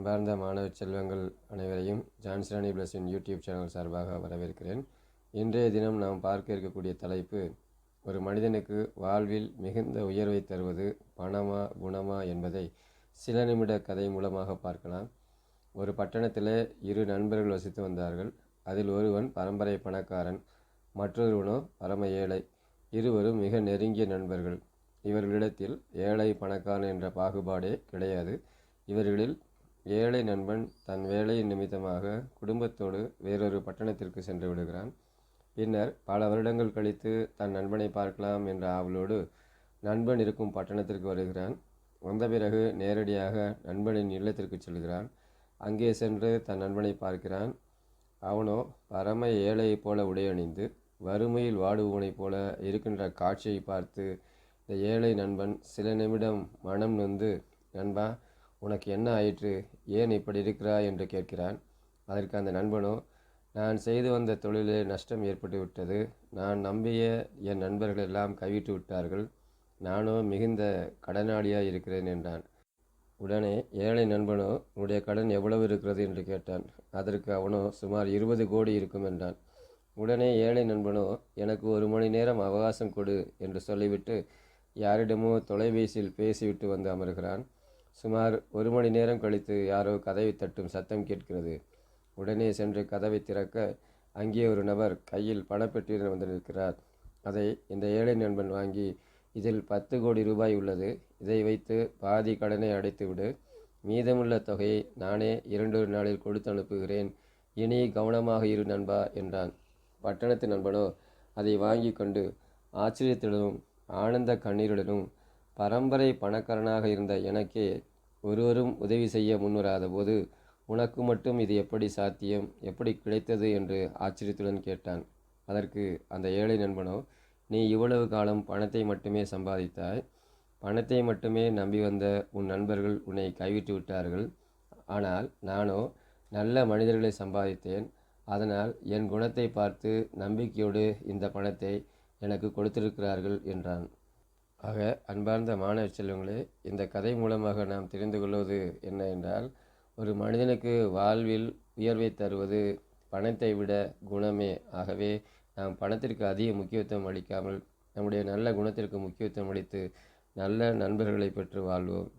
அன்பார்ந்த மாணவ செல்வங்கள் அனைவரையும் ஜான்சிராணி பிளஸின் யூடியூப் சேனல் சார்பாக வரவேற்கிறேன். இன்றைய தினம் நாம் பார்க்க இருக்கக்கூடிய தலைப்பு ஒரு மனிதனுக்கு வாழ்வில் மிகுந்த உயர்வை தருவது பணமா குணமா என்பதை சில நிமிட கதை மூலமாக பார்க்கலாம். ஒரு பட்டணத்தில் இரு நண்பர்கள் வசித்து வந்தார்கள். அதில் ஒருவன் பரம்பரை பணக்காரன் மற்றொருவனோ பரம ஏழை. இருவரும் மிக நெருங்கிய நண்பர்கள். இவர்களிடத்தில் ஏழை பணக்காரன் என்ற பாகுபாடே கிடையாது. இவர்களில் ஏழை நண்பன் தன் வேலையின் நிமித்தமாக குடும்பத்தோடு வேறொரு பட்டணத்திற்கு சென்று விடுகிறான். பின்னர் பல வருடங்கள் கழித்து தன் நண்பனை பார்க்கலாம் என்ற ஆவலோடு நண்பன் இருக்கும் பட்டணத்திற்கு வருகிறான். வந்த பிறகு நேரடியாக நண்பனின் இல்லத்திற்கு செல்கிறான். அங்கே சென்று தன் நண்பனை பார்க்கிறான். அவனோ பரம ஏழையைப் போல உடையணிந்து வறுமையில் வாடுபவனைப் போல இருக்கின்ற காட்சியை பார்த்து இந்த ஏழை நண்பன் சில நிமிடம் மனம் நொந்து நண்பா உனக்கு என்ன ஆயிற்று? ஏன் இப்படி இருக்கிறாய்? என்று கேட்கிறான். அதற்கு அந்த நண்பனோ நான் செய்து வந்த தொழிலில் நஷ்டம் ஏற்பட்டுவிட்டது நான் நம்பிய என் நண்பர்கள் எல்லாம் கைவிட்டு விட்டார்கள். நானோ மிகுந்த கடனாளியாக இருக்கிறேன் என்றான். உடனே ஏழை நண்பனோ உன்னுடைய கடன் எவ்வளவு இருக்கிறது? என்று கேட்டான். அதற்கு அவனோ சுமார் இருபது கோடி இருக்கும் என்றான். உடனே ஏழை நண்பனோ எனக்கு ஒரு மணி நேரம் அவகாசம் கொடு என்று சொல்லிவிட்டு யாரிடமோ தொலைபேசியில் பேசிவிட்டு வந்து அமர்கிறான். சுமார் ஒரு மணி நேரம் கழித்து யாரோ கதவை தட்டும் சத்தம் கேட்கிறது. உடனே சென்று கதவை திறக்க அங்கே ஒரு நபர் கையில் பணப்பெட்டியுடன் வந்து நிற்கிறார். அதை இந்த ஏழை நண்பன் வாங்கி இதில் பத்து கோடி ரூபாய் உள்ளது. இதை வைத்து பாதி கடனை அடைத்துவிடு மீதமுள்ள தொகையை நானே இரண்டொரு நாளில் கொடுத்து அனுப்புகிறேன். இனி கவனமாக இரு நண்பா என்றான். பட்டணத்து நண்பனோ அதை வாங்கி கொண்டு ஆச்சரியத்துடனும் ஆனந்த கண்ணீருடனும் பரம்பரை பணக்காரனாக இருந்த எனக்கே ஒருவரும் உதவி செய்ய முன்வராத போது உனக்கு மட்டும் இது எப்படி சாத்தியம்? எப்படி கிடைத்தது? என்று ஆச்சரியத்துடன் கேட்டான். அதற்கு அந்த ஏழை நண்பனோ நீ இவ்வளவு காலம் பணத்தை மட்டுமே சம்பாதித்தாய். பணத்தை மட்டுமே நம்பி வந்த உன் நண்பர்கள் உன்னை கைவிட்டு விட்டார்கள். ஆனால் நானோ நல்ல மனிதர்களை சம்பாதித்தேன். அதனால் என் குணத்தை பார்த்து நம்பிக்கையோடு இந்த பணத்தை எனக்கு கொடுத்திருக்கிறார்கள் என்றான். ஆக அன்பார்ந்த மாணவ செல்வங்களே இந்த கதை மூலமாக நாம் தெரிந்து கொள்வது என்ன என்றால் ஒரு மனிதனுக்கு வாழ்வில் உயர்வை தருவது பணத்தை விட குணமே. ஆகவே நாம் பணத்திற்கு அதிக முக்கியத்துவம் அளிக்காமல் நம்முடைய நல்ல குணத்திற்கு முக்கியத்துவம் அளித்து நல்ல நண்பர்களை பெற்று வாழ்வோம்.